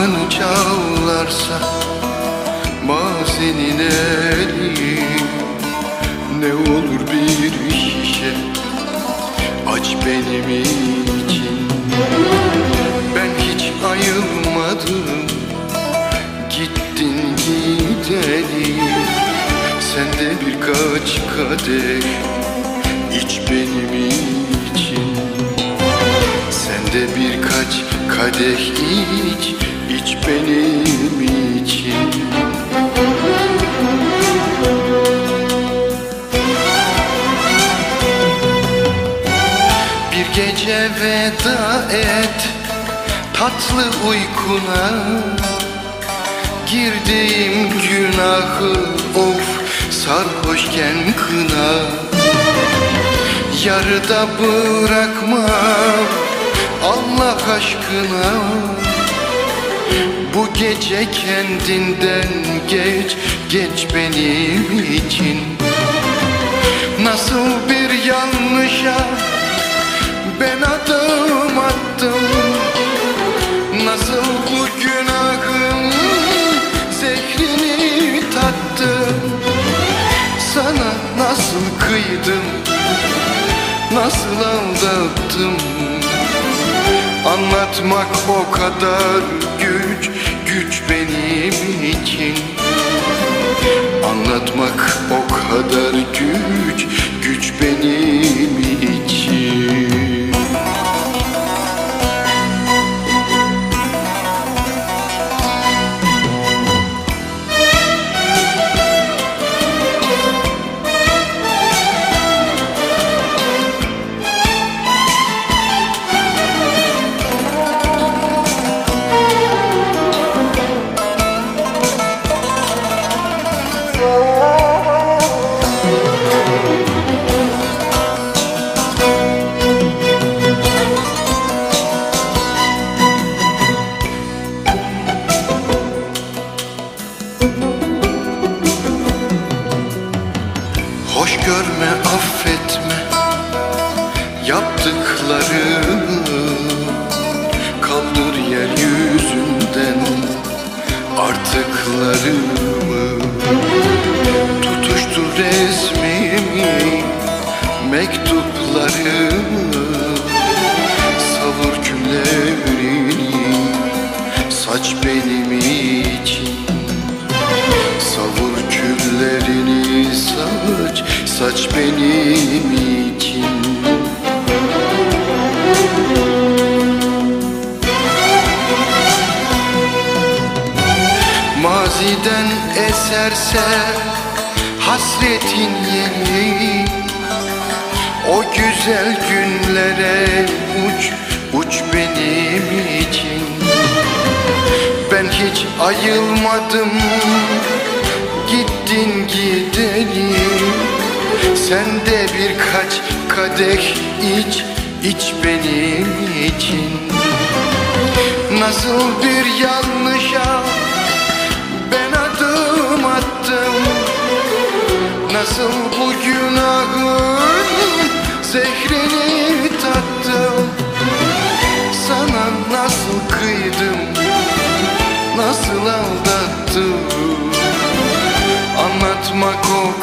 Bağrını çalarsa Bağ senin elin Ne olur bir şişe Aç benim için. Ben hiç ayılmadım Gittin gidelim Sen de birkaç kadeh İç benim için. Sen de birkaç kadeh iç iç benim için. Bir gece veda et tatlı uykuna. Girdiğim günahı of sarhoşken kına. Yarıda bırakmam Allah aşkına Bu gece kendinden geç geç benim için. Nasıl bir yanlışa ben adım attım. Nasıl bu günahın zehrini tattım. Sana nasıl kıydım Nasıl aldattım. Anlatmak o kadar güç benim için. Anlatmak o kadar güç Hoş görme affetme Yaptıklarımı Kaldır yeryüzünden Artıklarımı Maziden eserse hasretin yeni. O güzel günlere uç, uç benim için. Ben hiç ayılmadım Gittin gideli Sen de birkaç kadeh iç iç benim için. Nasıl bir yanlışa